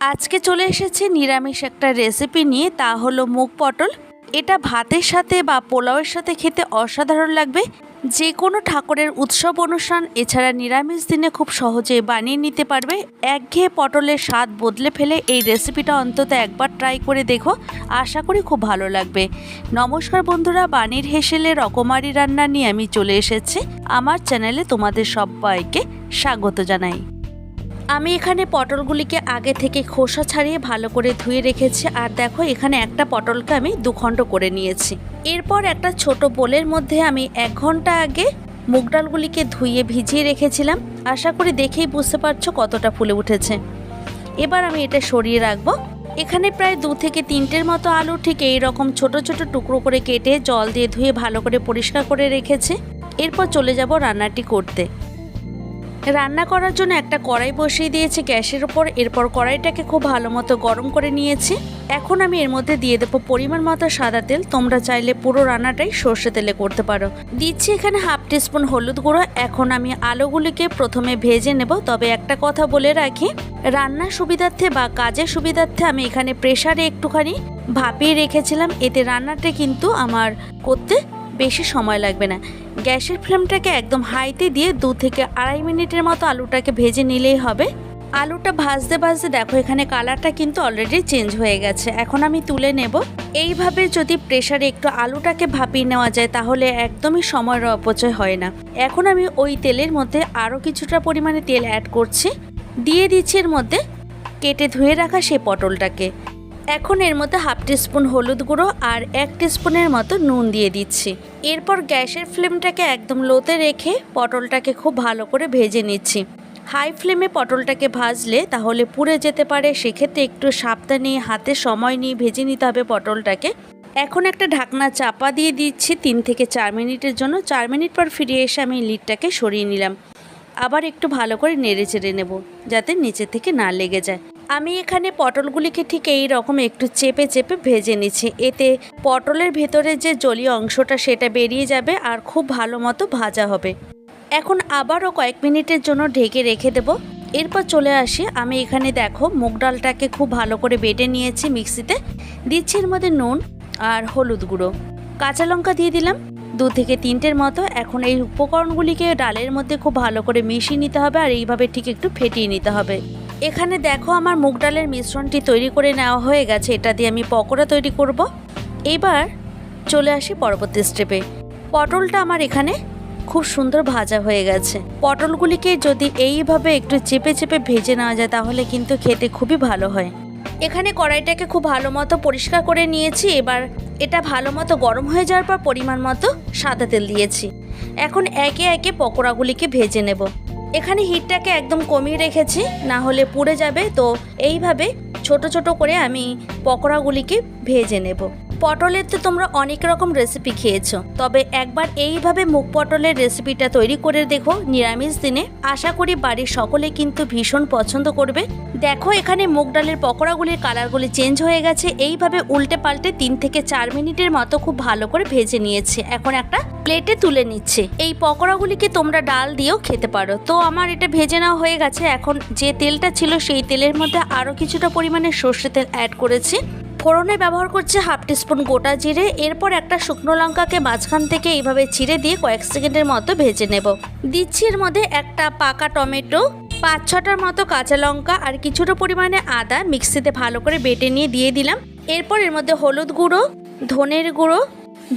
আজকে চলে এসেছে নিরামিষ একটা রেসিপি নিয়ে, তা হলো মুগ পটল। এটা ভাতের সাথে বা পোলাওয়ের সাথে খেতে অসাধারণ লাগবে। যে কোনো ঠাকুরের উৎসব অনুষ্ঠান, এছাড়া নিরামিষ দিনে খুব সহজে বানিয়ে নিতে পারবে। একঘেয়ে পটলের স্বাদ বদলে ফেলে এই রেসিপিটা অন্তত একবার ট্রাই করে দেখো। আশা করি খুব ভালো লাগবে। নমস্কার বন্ধুরা, বানির হেসেলে রকমারি রান্না নিয়ে আমি চলে এসেছি। আমার চ্যানেলে তোমাদের সবাইকে স্বাগত জানাই। আমি এখানে পটলগুলিকে আগে থেকে খোসা ছাড়িয়ে ভালো করে ধুয়ে রেখেছি, আর দেখো এখানে একটা পটলকে আমি দুখণ্ড করে নিয়েছি। এরপর একটা ছোট বোলের মধ্যে আমি এক ঘণ্টা আগে মুগ ডালগুলিকে ধুয়ে ভিজিয়ে রেখেছিলাম। আশা করি দেখেই বুঝতে পারছ কতটা ফুলে উঠেছে। এবার আমি এটা সরিয়ে রাখব। এখানে প্রায় দু থেকে তিনটের মতো আলু ঠিক এই রকম ছোট ছোট টুকরো করে কেটে জল দিয়ে ধুয়ে ভালো করে পরিষ্কার করে রেখেছি। এরপর চলে যাব রান্নাটি করতে। রান্না করার জন্য একটা কড়াই বসিয়ে দিয়েছি গ্যাসের ওপর এরপর কড়াইটাকে খুব ভালো মতো গরম করে নিয়েছি। এখন আমি এর মধ্যে দিয়ে দেবো পরিমাণ মতো সাদা তেল। তোমরা চাইলে পুরো রান্নাটাই সর্ষে তেলে করতে পারো। দিচ্ছি এখানে হাফ টিস্পুন হলুদ গুঁড়ো। এখন আমি আলুগুলিকে প্রথমে ভেজে নেব। তবে একটা কথা বলে রাখি, রান্নার সুবিধার্থে বা কাজের সুবিধার্থে আমি এখানে প্রেসারে একটুখানি ভাপিয়ে রেখেছিলাম। এতে রান্নাটা কিন্তু আমার করতে বেশি সময় লাগবে না। গ্যাসের ফ্লেমটাকে একদম হাইতে দিয়ে দু থেকে আড়াই মিনিটের মতো আলুটাকে ভেজে নিলেই হবে। আলুটা ভাজতে ভাজতে দেখো, এখানে কালারটা কিন্তু অলরেডি চেঞ্জ হয়ে গেছে। এখন আমি তুলে নেব। এইভাবে যদি প্রেসারে একটু আলুটাকে ভাপিয়ে নেওয়া যায়, তাহলে একদমই সময়ের অপচয় হয় না। এখন আমি ওই তেলের মধ্যে আরও কিছুটা পরিমাণে তেল অ্যাড করছি। দিয়ে দিচ্ছি এর মধ্যে কেটে ধুয়ে রাখা সেই পটলটাকে। এখন এর মধ্যে হাফ টিস্পুন হলুদ গুঁড়ো আর এক টিস্পুনের মতো নুন দিয়ে দিচ্ছি। এরপর গ্যাসের ফ্লেমটাকে একদম লোতে রেখে পটলটাকে খুব ভালো করে ভেজে নিচ্ছি। হাই ফ্লেমে পটলটাকে ভাজলে তাহলে পুড়ে যেতে পারে, সেক্ষেত্রে একটু সাবধানে হাতে সময় নিয়ে ভেজে নিতে হবে পটলটাকে। এখন একটা ঢাকনা চাপা দিয়ে দিচ্ছি তিন থেকে চার মিনিটের জন্য। চার মিনিট পর ফিরে এসে আমি লিডটাকে সরিয়ে নিলাম। আবার একটু ভালো করে নেড়ে চেড়ে নেব, যাতে নিচে থেকে না লেগে যায়। আমি এখানে পটলগুলিকে ঠিক এই রকম একটু চেপে চেপে ভেজে নিচ্ছি। এতে পটলের ভেতরে যে জলীয় অংশটা সেটা বেরিয়ে যাবে আর খুব ভালো মতো ভাজা হবে। এখন আবারও কয়েক মিনিটের জন্য ঢেকে রেখে দেব। এরপর চলে আসি। আমি এখানে দেখো মুগ ডালটাকে খুব ভালো করে বেটে নিয়েছি মিক্সিতে। দিচ্ছি এর মধ্যে নুন আর হলুদ গুঁড়ো। কাঁচা লঙ্কা দিয়ে দিলাম দু থেকে তিনটের মতো। এখন এই উপকরণগুলিকে ডালের মধ্যে খুব ভালো করে মিশিয়ে নিতে হবে আর এইভাবে ঠিক একটু ফেটিয়ে নিতে হবে। এখানে দেখো আমার মুগ ডালের মিশ্রণটি তৈরি করে নেওয়া হয়ে গেছে। এটা দিয়ে আমি পকোড়া তৈরি করব। এবার চলে আসি পরবর্তী স্টেপে পটলটা আমার এখানে খুব সুন্দর ভাজা হয়ে গেছে। পটলগুলিকে যদি এইভাবে একটু চেপে চেপে ভেজে নেওয়া যায়, তাহলে কিন্তু খেতে খুবই ভালো হয়। এখানে কড়াইটাকে খুব ভালো মতো পরিষ্কার করে নিয়েছি। এবার এটা ভালো মতো গরম হয়ে যাওয়ার পর পরিমাণ মতো সাদা তেল দিয়েছি। এখন একে একে পকোড়াগুলিকে ভেজে নেব। এখানে হিটটাকে একদম কমিয়ে রেখেছি, না হলে পুড়ে যাবে। তো এইভাবে ছোট ছোট করে আমি পকোড়াগুলিকে ভেজে নেব। পটলের তো তোমরা অনেক রকম রেসিপি খেয়েছো। তবে একবার এইভাবে মুগ পটলের রেসিপিটা তৈরি করে দেখো নিরামিষ দিনে। আশা করি বাড়ির সকলে কিন্তু ভীষণ পছন্দ করবে। দেখো এখানে মুগ ডালের পকোড়াগুলির কালারগুলি চেঞ্জ হয়ে গেছে। এইভাবে উল্টে পাল্টে তিন থেকে চার মিনিটের মতো খুব ভালো করে ভেজে নিয়েছে। এখন একটা প্লেটে তুলে নিচ্ছে। এই পকোড়াগুলিকে তোমরা ডাল দিয়েও খেতে পারো। তো আমার এটা ভেজে নেওয়া হয়ে গেছে। এখন যে তেলটা ছিল সেই তেলের মধ্যে আরও কিছুটা পরিমাণে সর্ষে তেল অ্যাড করেছি। ফোড়নে ব্যবহার করছে হাফ টিস্পুন গোটা জিরে, এরপর একটা শুকনো লঙ্কাকে মাঝখান থেকে এইভাবে চিড়ে দিয়ে কয়েক সেকেন্ডের মতো ভেজে নেব। দিচ্ছি এর মধ্যে একটা পাকা টমেটো, পাঁচ ছটার মতো কাঁচা লঙ্কা আর কিছুটা পরিমাণে আদা মিক্সিতে ভালো করে বেটে নিয়ে দিয়ে দিলাম। এরপর এর মধ্যে হলুদ গুঁড়ো, ধনের গুঁড়ো,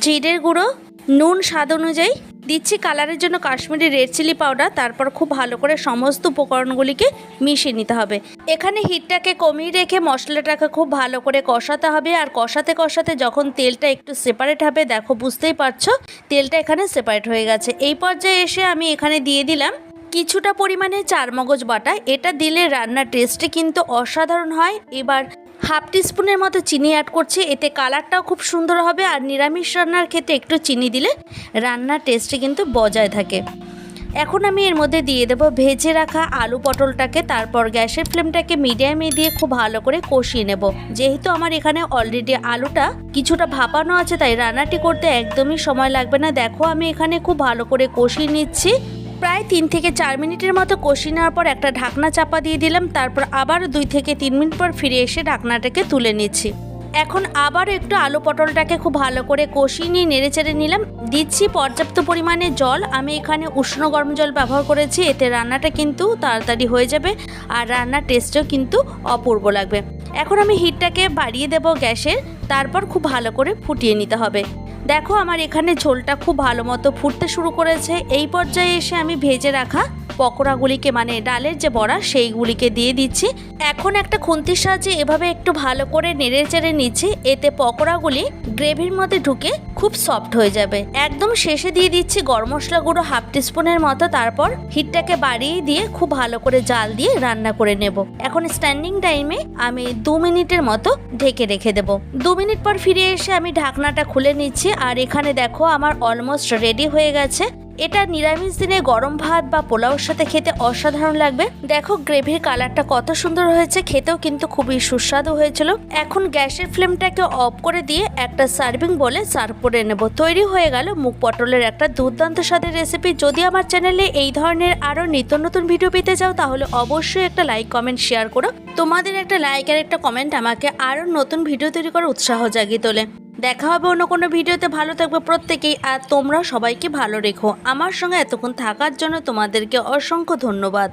জিরের গুঁড়ো, নুন স্বাদ অনুযায়ী দিচ্ছি কালারের জন্য কাশ্মীরি রেড চিলি পাউডার, তারপর খুব ভালো করে সমস্ত উপকরণগুলিকে মিশিয়ে নিতে হবে। এখানে হিটটাকে কমিয়ে রেখে মশলাটাকে খুব ভালো করে কষাতে হবে, আর কষাতে কষাতে যখন তেলটা একটু সেপারেট হবে, দেখো বুঝতেই পারছ, তেলটা এখানে সেপারেট হয়ে গেছে। এই পর্যায়ে এসে আমি এখানে দিয়ে দিলাম কিছুটা পরিমাণে চারমগজ বাটা। এটা দিলে রান্নার টেস্টে কিন্তু অসাধারণ হয়। এবার হাফ টিস্পুনের মতো চিনি অ্যাড করছি, এতে কালারটাও খুব সুন্দর হবে আর নিরামিষ রান্নার ক্ষেত্রে একটু চিনি দিলে রান্নার টেস্টে কিন্তু বজায় থাকে। এখন আমি এর মধ্যে দিয়ে দেবো ভেজে রাখা আলু পটলটাকে, তারপর গ্যাসের ফ্লেমটাকে মিডিয়ামে দিয়ে খুব ভালো করে কষিয়ে নেব। যেহেতু আমার এখানে অলরেডি আলুটা কিছুটা ভাপানো আছে, তাই রান্নাটি করতে একদমই সময় লাগবে না। দেখো, আমি এখানে খুব ভালো করে কষিয়ে নিচ্ছি। প্রায় তিন থেকে চার মিনিটের মতো কষিয়ে নেওয়ার পর একটা ঢাকনা চাপা দিয়ে দিলাম, তারপর আবার দুই থেকে তিন মিনিট পর ফিরে এসে ঢাকনাটাকে তুলে নিচ্ছি। এখন আবারও একটু আলু পটলটাকে খুব ভালো করে কষিয়ে নিয়ে নেড়ে চেড়ে নিলাম। দিচ্ছি পর্যাপ্ত পরিমাণে জল। আমি এখানে উষ্ণ গরম জল ব্যবহার করেছি, এতে রান্নাটা কিন্তু তাড়াতাড়ি হয়ে যাবে আর রান্নার টেস্টও কিন্তু অপূর্ব লাগবে। এখন আমি হিটটাকে বাড়িয়ে দেব গ্যাসের, তারপর খুব ভালো করে ফুটিয়ে নিতে হবে। দেখো আমার এখানে ঝোলটা খুব ভালো মতো ফুটতে শুরু করেছে। এই পর্যায়ে এসে আমি ভেজে রাখা পকোড়াগুলিকে মানে ডালের যে বড়া, সেইগুলিকে দিয়ে দিচ্ছি। এখন একটা খুন্তির সাহায্যে এভাবে একটু ভালো করে নেড়ে চেড়ে নিচ্ছি। এতে পকোড়াগুলি গ্রেভির মধ্যে ঢুকে খুব সফট হয়ে যাবে। একদম শেষে দিয়ে দিচ্ছি গরম মশলা গুঁড়ো হাফ টিস্পুনের মতো। তারপর হিটটাকে বাড়িয়ে দিয়ে খুব ভালো করে জাল দিয়ে রান্না করে নেব। এখন স্ট্যান্ডিং টাইমে আমি দু মিনিটের মতো ঢেকে রেখে দেব। দু মিনিট পর ফিরে এসে আমি ঢাকনাটা খুলে নিচ্ছি। আর এখানে দেখো আমার অলমোস্ট রেডি হয়ে গেছে। এটা নিরামিষ দিনে গরম ভাত বা পোলাওর সাথে খেতে অসাধারণ লাগবে। দেখো, গ্রেভির কালারটা কত সুন্দর হয়েছে, খেতেও কিন্তু খুবই সুস্বাদু হয়েছিল। এখন গ্যাসের ফ্লেমটাকে অফ করে দিয়ে একটা সার্ভিং বলে সার্ভ করে নেব। তৈরি হয়ে গেল মুখ পটলের একটা দুর্দান্ত স্বাদের রেসিপি যদি আমার চ্যানেলে এই ধরনের আরও নিত্য নতুন ভিডিও পেতে চাও, তাহলে অবশ্যই একটা লাইক কমেন্ট শেয়ার করো। তোমাদের একটা লাইক আর একটা কমেন্ট আমাকে আরও নতুন ভিডিও তৈরি করার উৎসাহ জাগিয়ে তোলে। দেখা হবে অন্য কোনো ভিডিওতে। ভালো থাকবে প্রত্যেকেই আর তোমরা সবাইকে ভালো রেখো। আমার সঙ্গে এতক্ষণ থাকার জন্য তোমাদেরকে অসংখ্য ধন্যবাদ।